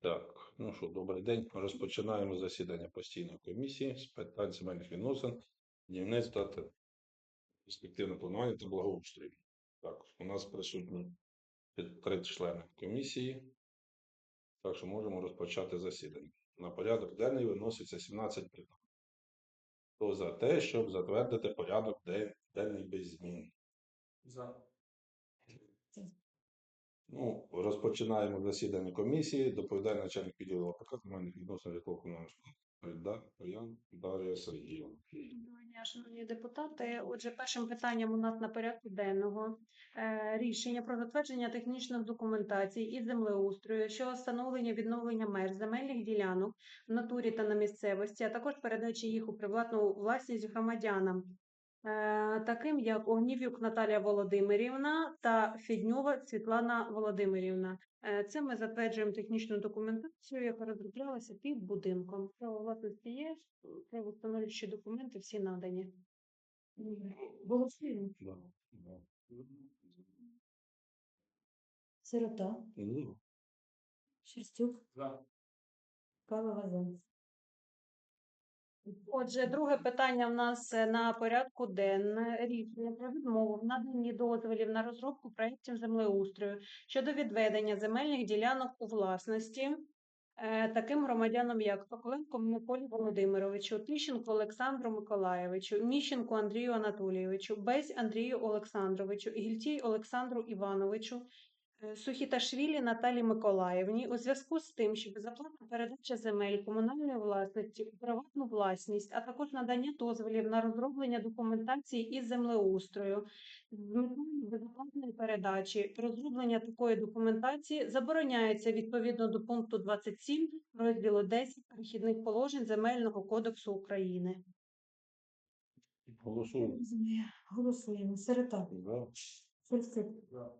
Так, ну що, добрий день. Розпочинаємо засідання постійної комісії з питань земельних відносин, будівництва та перспективного планування та благоустрою. Так, у нас присутні три члени комісії, так що можемо розпочати засідання. На порядок денний виноситься 17 питань. Хто за те, щоб затвердити порядок денний без змін? За. Ну, розпочинаємо засідання комісії. Доповідає начальник відділу АПК комунальних відносин житлово комунального Да, Дар'я Сергіївна. Шановні депутати. Отже, першим питанням у нас на порядку денного е, рішення про затвердження технічних документацій і землеустрою щодо встановлення відновлення меж земельних ділянок в натурі та на місцевості, а також передачі їх у приватну власність громадянам, таким як Огнівюк Наталія Володимирівна та Фідньова Світлана Володимирівна. Е, Це ми затверджуємо технічну документацію, яка розроблялася під будинком. Право власності є, правоустановлюючі документи всі надані. Голосуємо. Сирота, Шерстюк, За. Павло Газан. Отже, друге питання в нас е, на порядку денне рішення про відмову в наданні дозволів на розробку проєктів землеустрою щодо відведення земельних ділянок у власності е, таким громадянам, як Соколенко Миколі Володимировичу, Тищенко Олександру Миколаєвичу, Міщенко Андрію Анатолійовичу, Бесь Андрію Олександровичу, Гільтій Олександру Івановичу, Сухіташвілі Наталі Миколаївні у зв'язку з тим, що безоплатна передача земель комунальної власності у приватну власність, а також надання дозволів на розроблення документації із землеустрою з метою безоплатної передачі розроблення такої документації забороняється відповідно до пункту 27 розділу 10 перехідних положень Земельного кодексу України. Голосуємо. Голосуємо. Сирота, Да. За.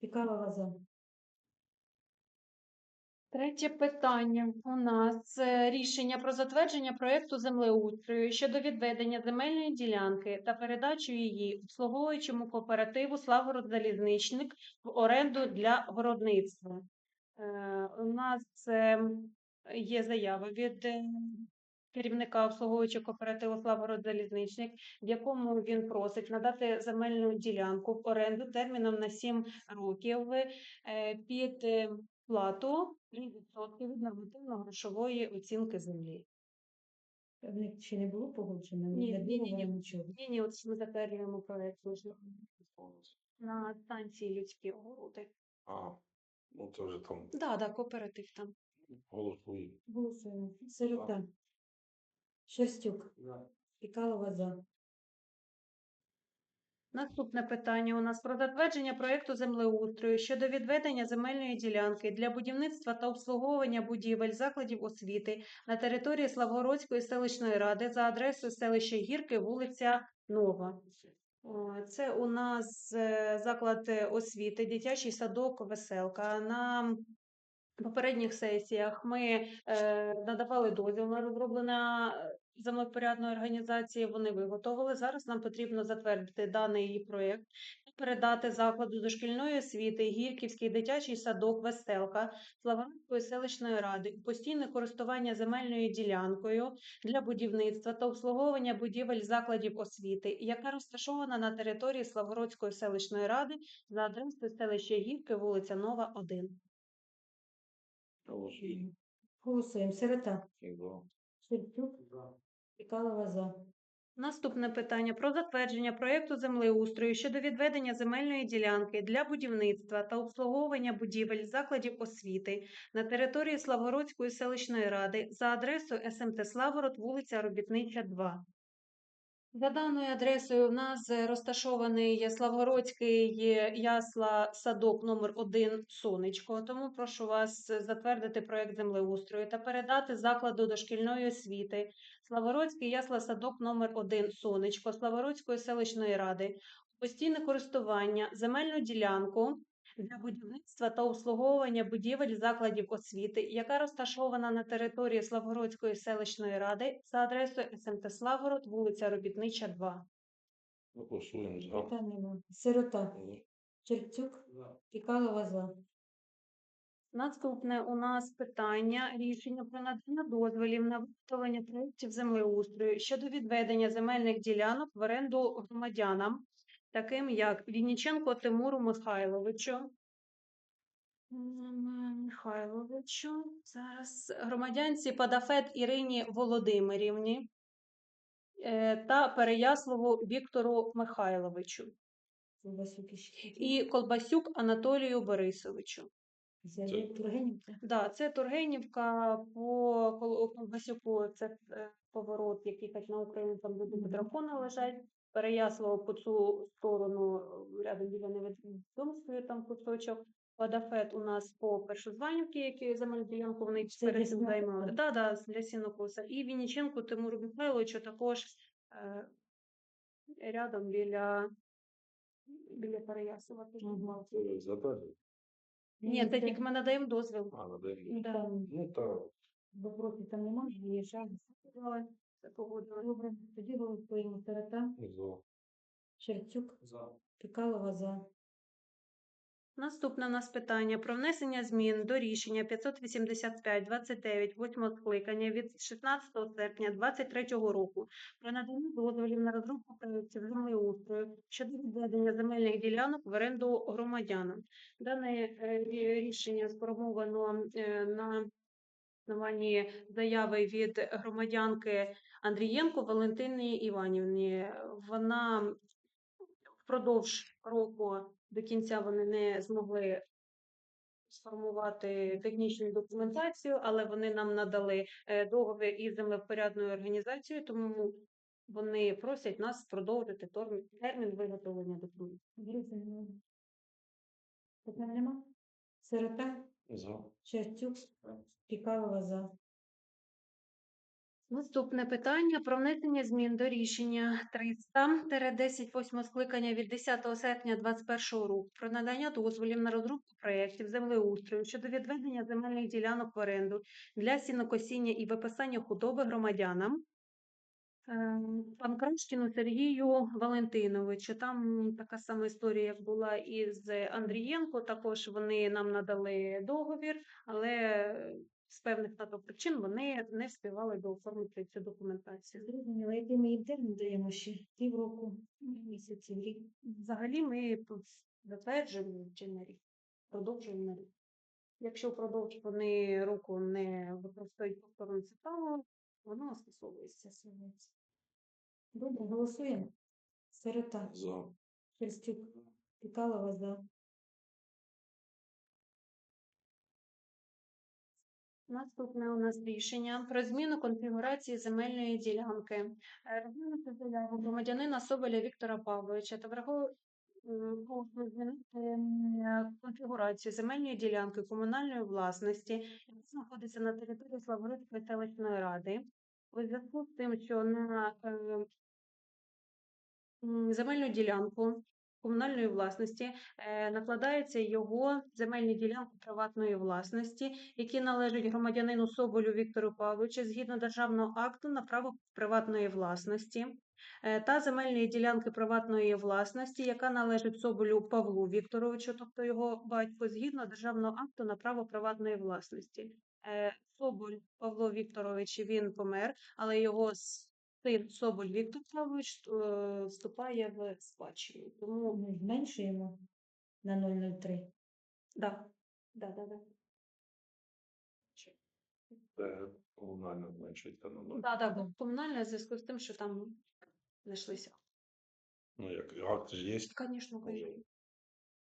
Пікало Газан. Третє питання у нас рішення про затвердження проєкту землеустрою щодо відведення земельної ділянки та передачу її обслуговуючому кооперативу Славород-Залізничник в оренду для городництва. Е, у нас е, є заява від е, керівника обслуговуючого кооперативу Славород-Залізничник, в якому він просить надати земельну ділянку в оренду терміном на 7 років е, під е, плату 3% від нормативно-грошової оцінки землі. В них ще не було погоджено? Ні, ні, ні, ні. нічого. Ні, ні, от ми затверджуємо проект на станції людські огороди. А, ну це вже там Да, да, кооператив там. голосуємо. Голосуємо. Сирота, Шерстюк, За. Пікало Газан. Наступне питання у нас про затвердження проєкту землеустрою щодо відведення земельної ділянки для будівництва та обслуговування будівель закладів освіти на території Славгородської селищної ради за адресою селища Гірки, вулиця Нова. Це у нас е, заклад е, освіти, дитячий садок Веселка. На попередніх сесіях ми е, надавали дозвіл на розроблення е, землепорядної організації. Вони виготовили. Зараз нам потрібно затвердити даний її проєкт і передати закладу дошкільної освіти Гірківський дитячий садок Веселка Славянської селищної ради постійне користування земельною ділянкою для будівництва та обслуговування будівель закладів освіти, яка розташована на території Славгородської селищної ради за адресою селища Гірки, вулиця Нова, 1. Голосуємо. Голосуємо. Сирота, Да. Шерстюк, За. Наступне питання про затвердження проєкту землеустрою щодо відведення земельної ділянки для будівництва та обслуговування будівель закладів освіти на території Славгородської селищної ради за адресою СМТ Славород, вулиця Робітнича, 2. За даною адресою в нас е, розташований Славгородський е, ясла садок номер 1 Сонечко. Тому прошу вас е, затвердити проект землеустрою та передати закладу дошкільної освіти Славородський ясла садок номер 1 Сонечко Славородської селищної ради постійне користування земельну ділянку для будівництва та обслуговування будівель закладів освіти, яка розташована на території Славгородської селищної ради за адресою СМТ Славгород, вулиця Робітнича, 2. Голосуємо. За. Питань нема. Сирота, Да. Шерстюк, За. Наступне у нас питання рішення про надання дозволів на виготовлення проєктів землеустрою щодо відведення земельних ділянок в оренду громадянам, таким як Вінніченко Тимуру Михайловичу. Михайловичу. Зараз громадянці Падафет Ірині Володимирівні е, та Переяславу Віктору Михайловичу і Колбасюк Анатолію Борисовичу. Це Тургенівка. Да, це Тургенівка по Кол- Колбасюку, це е, поворот, який хоч на Україну там люди Мгм. дракони лежать. Переяслава по цю сторону е, рядом біля невідомствою там кусочок. Падафет у нас по Першозванівці, які земельну ділянку вони перед займали. Да, да, для сінокоса. І Вінниченку Тимуру Михайловичу також е, рядом біля, біля Переяслава. теж Мгм. мав. Це. Ні, це тільки ми надаємо дозвіл. А, надаємо. Да. Ну, так. вопросів там немає, Це погодили. Добре, тоді голосуємо. Сирота, За. Шерстюк, За. Пікалова за. Наступне у нас питання про внесення змін до рішення 585-29 8 скликання від 16 серпня 2023 року про надання дозволів на розробку проєктів землеустрою щодо відведення земельних ділянок в оренду громадянам. Дане е, рішення сформовано е, на основанні заяви від громадянки Андрієнко Валентини Іванівни. Вона впродовж року до кінця вони не змогли сформувати технічну документацію, але вони нам надали е, договір із землевпорядною організацією, тому вони просять нас продовжити термін, виготовлення документів. Зрозуміло. За. Шерстюк, Пікалова за. Наступне питання про внесення змін до рішення 300-10 8 скликання від 10 серпня 2021 року про надання дозволів на розробку проєктів землеустрою щодо відведення земельних ділянок в оренду для сінокосіння і виписання худоби громадянам. Ем, Панкратшкіну Сергію Валентиновичу. Там така сама історія, як була із Андрієнко. Також вони нам надали договір, але з певних на причин вони не встигали дооформити цю документацію. Зрозуміло, який ми їм термін даємо ще півроку, місяців, рік. Взагалі ми затверджуємо чи на рік, продовжуємо на рік. Якщо впродовж вони року не використовують повторно це право, воно скасовується. Добре, голосуємо. Сирота, За. Шерстюк, Пікалова за. Наступне у нас рішення про зміну конфігурації земельної ділянки. Е, Розглянути заяву громадянина Соболя Віктора Павловича та враховуючи змінити конфігурацію земельної ділянки комунальної власності, яка знаходиться на території Славородської селищної ради. У зв'язку з тим, що на е, земельну ділянку комунальної власності е, накладається його земельні ділянки приватної власності, які належать громадянину Соболю Віктору Павловичу згідно державного акту на право приватної власності е, та земельної ділянки приватної власності, яка належить Соболю Павлу Вікторовичу, тобто його батько, згідно державного акту на право приватної власності. Е, Соболь Павло Вікторович він помер, але його син Соболь Віктор Павлович е, вступає в спадщину. Тому Ми зменшуємо на 0,03. да, да, да, да. Це комунальна зменшується на ноль. Да, да, комунальне в зв'язку з тим, що там знайшлися. Ну, як акт ж є. Звісно, Може.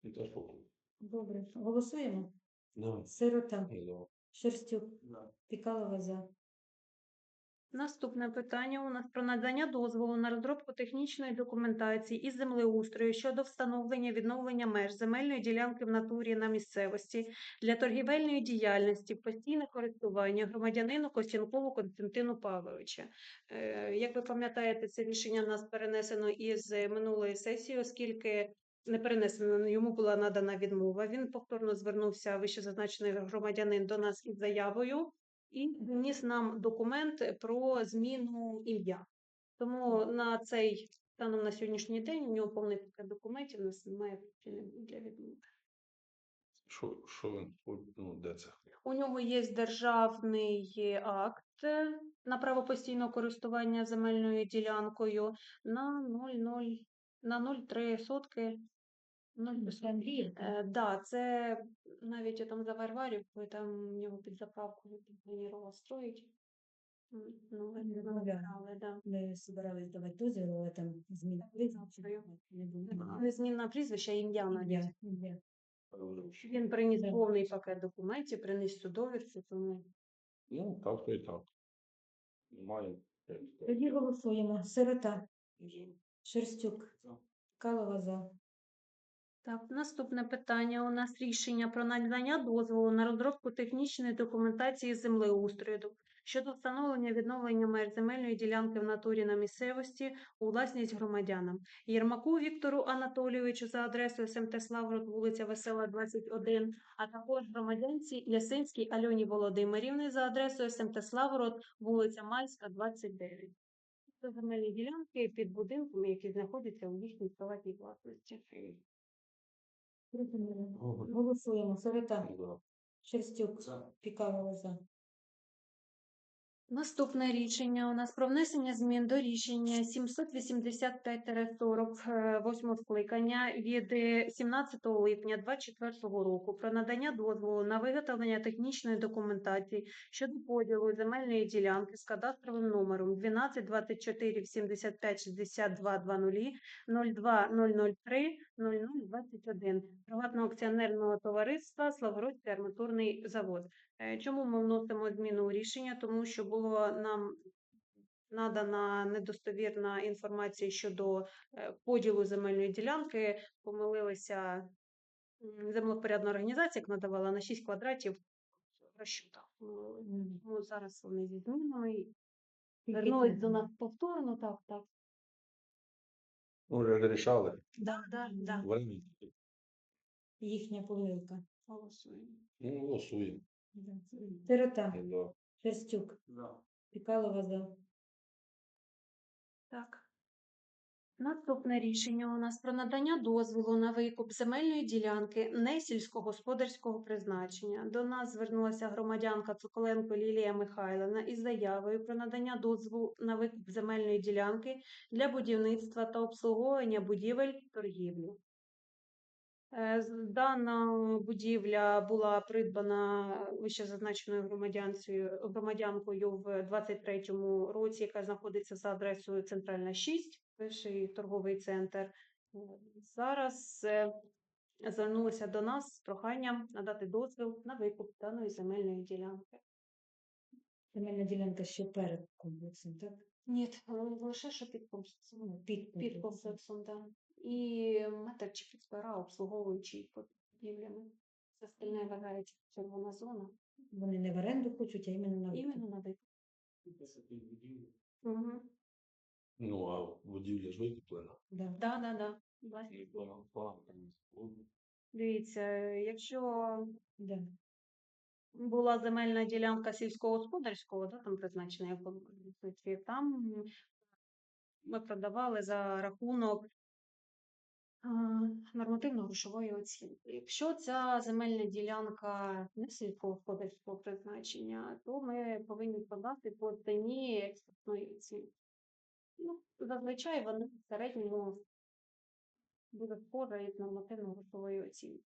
І покупку. Добре, голосуємо. Да. Сирота, За. Шерстюк, Пікалова за. Наступне питання у нас про надання дозволу на розробку технічної документації із землеустрою щодо встановлення відновлення меж земельної ділянки в натурі на місцевості для торгівельної діяльності, постійне користування громадянину Костянкову Константину Павловича. Е, Як ви пам'ятаєте, це рішення в нас перенесено із минулої сесії, оскільки не перенесено, йому була надана відмова. Він повторно звернувся вищезазначений громадянин до нас із заявою і вніс нам документ про зміну ім'я. Тому на цей станом на сьогоднішній день у нього повний пакет документів, у нас немає причини для відмови. Що, що він, ну, де це? У нього є державний акт на право постійного користування земельною ділянкою на 0,0 на 0,3 сотки. 0,3 Це Андріїв. Е, да, це навіть там за Варварівкою, там у нього під заправкою планувала строїть. М, Ну, Не відмовляли. відмовляли, да. Ми збирались давати дозвіл, але там зміна прізвища не було. Незмінна прізвище, ім'я навіть. Я, я. Він приніс Да. повний пакет документів, приніс цю довідку, тому Ну, так то і так. Немає. Тоді голосуємо. Сирота, Шерстюк, Калова за. Так, наступне питання. У нас рішення про надання дозволу на розробку технічної документації землеустрою щодо встановлення відновлення меж земельної ділянки в натурі на місцевості у власність громадянам. Єрмаку Віктору Анатолійовичу за адресою СМТ Славгород, вулиця Весела, 21, а також громадянці Ясинській Альоні Володимирівни за адресою СМТ Славгород, вулиця Мальська, 29. Це земельні ділянки під будинками, які знаходяться у їхній приватній власності. Голосуємо. Сирота, Да. Шерстюк, Пікалова за. Наступне рішення у нас про внесення змін до рішення 785-40 е, восьмого скликання від е, 17 липня 2024 року про надання дозволу на виготовлення технічної документації щодо поділу земельної ділянки з кадастровим номером 12 24 75 62 00 02 003 0021 приватного акціонерного товариства Славгородський арматурний завод. Е, Чому ми вносимо зміну рішення? Тому що було нам надана недостовірна інформація щодо е, поділу земельної ділянки. Помилилися землевпорядна організація, яка надавала на 6 квадратів розчута. Помилилися. Зараз вони зі змінами Тільки вернулись до нас повторно. Так, так. Ну, вже рішали. Да, да, да. Їхня помилка. Голосуємо. Ну, голосуємо. Сирота, Да. Шерстюк, Пікалова за. Так. Наступне рішення у нас про надання дозволу на викуп земельної ділянки не сільськогосподарського призначення. До нас звернулася громадянка Цуколенко Лілія Михайлівна із заявою про надання дозволу на викуп земельної ділянки для будівництва та обслуговування будівель торгівлі. Е, Дана будівля була придбана вищезазначеною громадянцею, громадянкою в 23-му році, яка знаходиться за адресою Центральна 6, перший торговий центр. Е, Зараз е, звернулися до нас з проханням надати дозвіл на викуп даної земельної ділянки. Земельна ділянка ще перед комплексом, так? Ні, лише що під комплексом. Ну, під Під комплексом. так. І метр чи півтора обслуговуючий під будівлями. Це остальне вважається червона зона. Вони не в оренду хочуть, а іменно на Іменно на викуп. Угу. Ну, а будівля ж викуплена. Да. Да, да, да. Дивіться, якщо Да. була земельна ділянка сільськогосподарського, да, там призначена як там ми продавали за рахунок нормативно-грошової оцінки. Якщо ця земельна ділянка не сільськогосподарського призначення, то ми повинні продати по ціні експертної оцінки. Ну, зазвичай вони в середньому буде схожа із нормативно-грошової оцінки.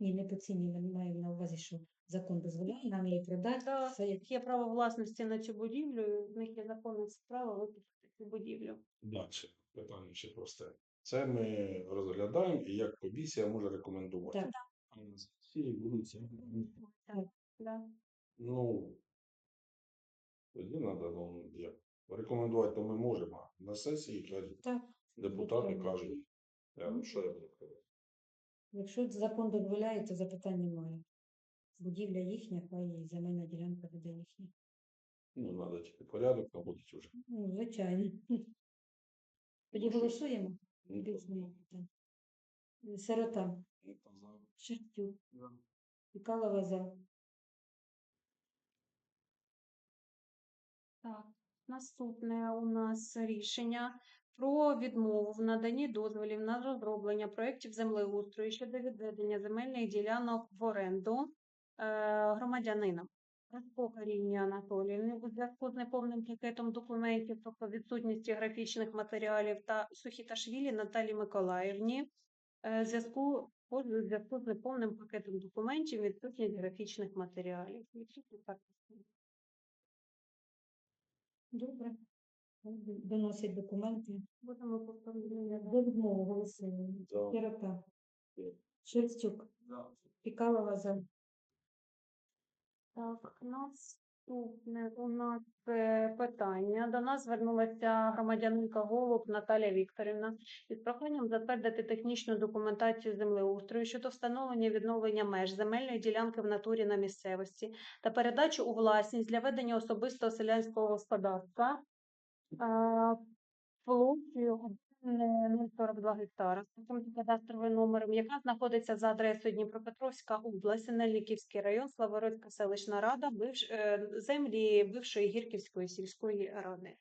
Ні, не по ціні, ми маємо на увазі, що закон дозволяє нам її продати. Да, Все як є право власності на цю будівлю, в них є законне право випустити цю будівлю. Далі. Питання ще просте. Це ми розглядаємо і як комісія може рекомендувати. Так. Сесії будуть це. Так. Ну, тоді треба, ну, як. Рекомендувати то ми можемо. На сесії кажуть, так. депутати кажуть, я, що я буду казати. Якщо закон дозволяє, то запитань немає. Будівля їхня, хай і земельна ділянка буде їхня. Ну, треба тільки порядок наводити вже. Ну, звичайно. Тоді голосуємо. Різні. Сирота, Шерстюк, Пікалова за. Так, наступне у нас рішення про відмову в наданні дозволів на розроблення проєктів землеустрою щодо відведення земельних ділянок в оренду е, громадянинам. Распока Ріні Анатоліївни у зв'язку з неповним пакетом документів, тобто відсутністю графічних матеріалів, та Сухіташвілі Наталі Миколаївні е, зв'язку у зв'язку з неповним пакетом документів, відсутність графічних матеріалів. Добре. Доносять документи. Будемо повторювати. До відмови голосуємо. За. Шерстюк. Пікалова за. Так, наступне у нас е, питання. До нас звернулася громадянинка Голуб Наталія Вікторівна із проханням затвердити технічну документацію землеустрою щодо встановлення відновлення меж земельної ділянки в натурі на місцевості та передачу у власність для ведення особистого селянського господарства площею 0,42 гектара з таким кадастровим номером, яка знаходиться за адресою Дніпропетровська область, Синельниківський район, Славородська селищна рада, бивш, е, землі бившої Гірківської сільської ради.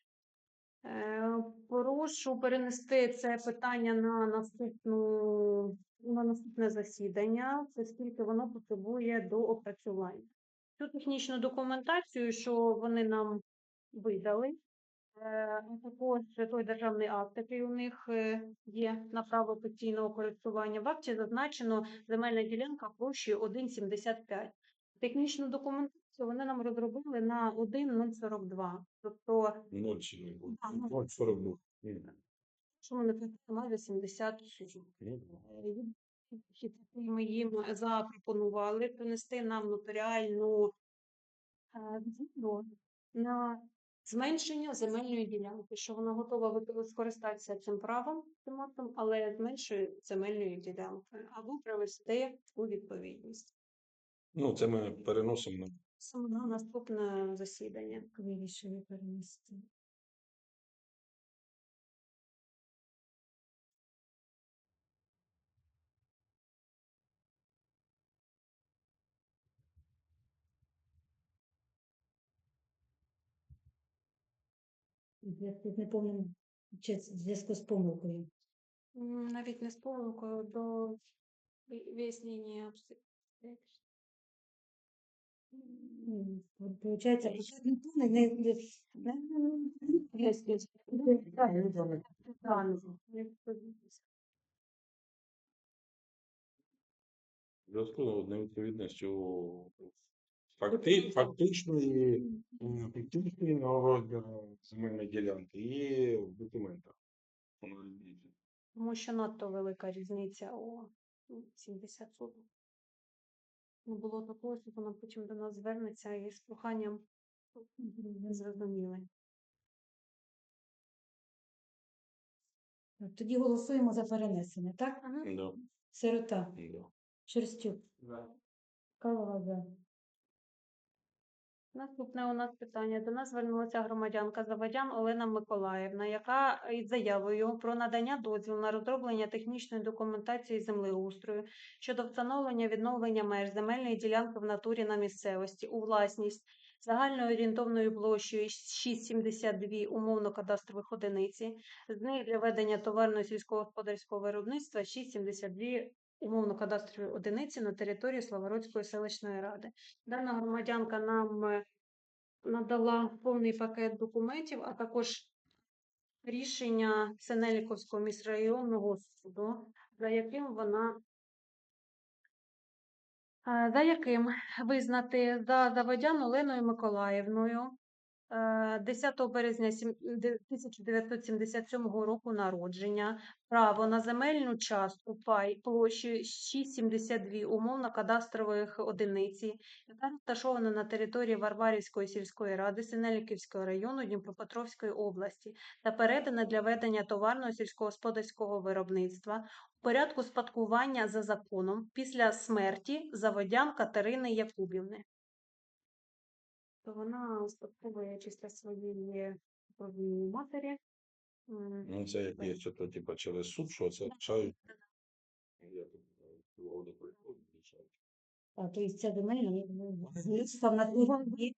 Е, Прошу перенести це питання на наступну на наступне засідання, оскільки воно потребує до опрацювання. Цю технічну документацію, що вони нам видали, а також той державний акт, який у них е, є на право постійного користування. В акті зазначено земельна ділянка площею 1,75. Технічну документацію вони нам розробили на 1,042. Тобто, Ноль чи не буде. А, ну. Ноль сорок два. Що вони платили майже 70 суток. Е, Ми їм запропонували принести нам нотаріальну е, згоду на зменшення земельної ділянки, що вона готова скористатися цим правом, цим актом, але зменшує земельної ділянки або привести у відповідність. Ну, це ми переносимо на Саме на наступне засідання. Вирішили перенести. З неповним чи в зв'язку з помилкою. Навіть не з помилкою до вияснення обстоятельств. Ну, Получається, початок неповний, не, зв'язку з невідповідністю факти, фактичної, м, фактичного розміру земельної ділянки і в документах. Воно різниця. Тому що надто велика різниця у ну, 70 соток. Не було такого, що вона потім до нас звернеться із проханням не зрозуміли. Тоді голосуємо за перенесення, так? Да, Сирота, да. Шерстюк, Калова за. Наступне у нас питання. До нас звернулася громадянка Заводян Олена Миколаївна, яка із заявою про надання дозволу на розроблення технічної документації землеустрою щодо встановлення відновлення меж земельної ділянки в натурі на місцевості у власність загальною орієнтовною площею 6,72 умовно-кадастрових одиниці, з них для ведення товарно сільськогосподарського виробництва 6,72 умовно-кадастрові одиниці на території Славородської селищної ради. Дана громадянка нам е, надала повний пакет документів, а також рішення Синельниковського міськрайонного суду, за яким вона е, за яким визнати за Заводян Оленою Миколаївною 10 березня сім- де- 1977 року народження право на земельну частку пай площею 6,72 умовно-кадастрових одиниці, яка розташована на території Варварівської сільської ради Синельниківського району Дніпропетровської області та передана для ведення товарного сільськогосподарського виробництва у порядку спадкування за законом після смерті заводян Катерини Якубівни. То вона успадковує після своєї покойної матері. Ну, це як є, що то, типу, через суд, що це рішають. Я тут, е, угоду приходить, рішають. А, то есть ця земельна ну, став на дві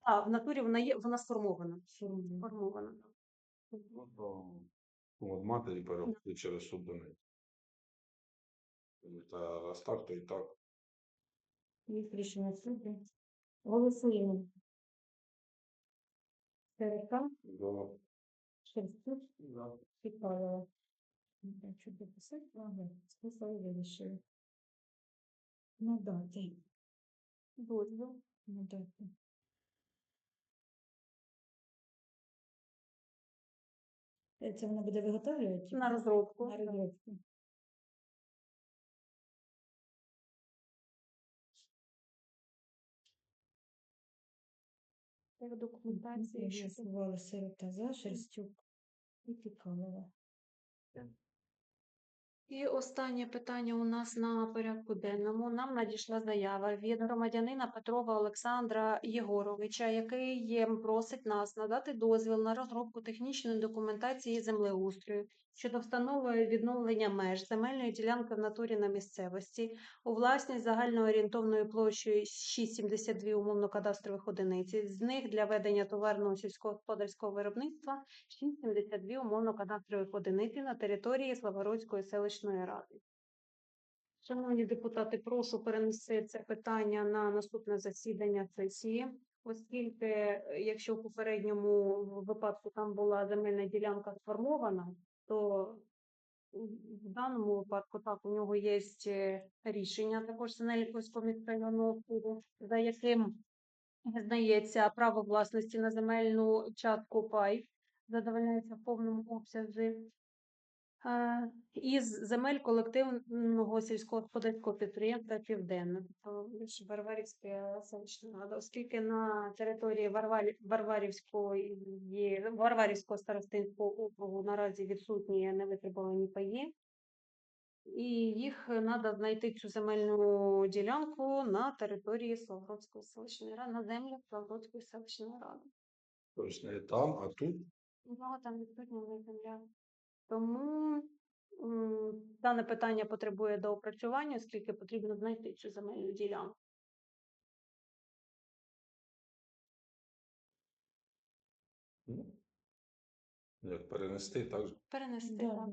А, в натурі вона є, вона сформована. Сформована. Ну, то от матері переходить через суд до неї. Та раз так, то і так. Їх рішення суду. Голосуємо. Серека, Да. Шерстюк, Пікалова. Не знаю, що дописати, ага, списали, вирішили. Надати. Дозвіл. Надати. Це вона буде виготовлювати? На розробку. На розробку. Як документації щодо Голосували Сирота Шерстюк і Пікалова. І останнє питання у нас на порядку денному. Нам надійшла заява від громадянина Петрова Олександра Єгоровича, який просить нас надати дозвіл на розробку технічної документації землеустрою щодо встановлення відновлення меж земельної ділянки в натурі на місцевості у власність загальноорієнтовною площею 6,72 умовно-кадастрових одиниць. З них для ведення товарного сільськогосподарського виробництва 6,72 умовно-кадастрових одиниці на території Славородської селищної ради. Шановні депутати, прошу перенести це питання на наступне засідання сесії, оскільки, е, якщо в попередньому випадку там була земельна ділянка сформована, то в даному випадку так у нього є рішення також Синельського міськрайонного суду, за яким визнається право власності на земельну частку пай, задовольняється в повному обсязі. Е, Із земель колективного сільськогосподарського підприємства Південне, тобто ж Варварівська селищна рада, оскільки на території Варварі- Варварівської є- Варварівського старостинського округу наразі відсутні невитребувані паї, і їх треба знайти цю земельну ділянку на території Славгородської селищної ради, на землях Славгородської селищної ради. Тобто не там, а тут. У нього там відсутня земля. Тому дане питання потребує доопрацювання, оскільки потрібно знайти цю земельну ділянку. Ну, Як перенести, так. Перенести Да, так.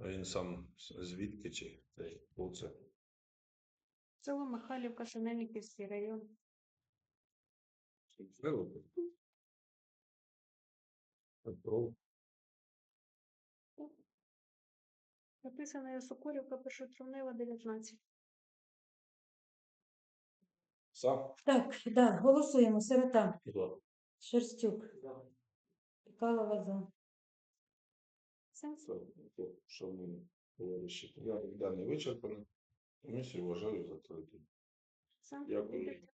Він сам звідки чи цей оце. Село Михайлівка, Синельниківський район. Вилупи. Петров. Написано Соколівка, Першотравнева, 19. Сам. Так, да, голосуємо. Сирота, Шерстюк, Пікалова за. Все. що то, вирішити. Я порядок денний вичерпаний. Комісію вважаю закритою. Дякую.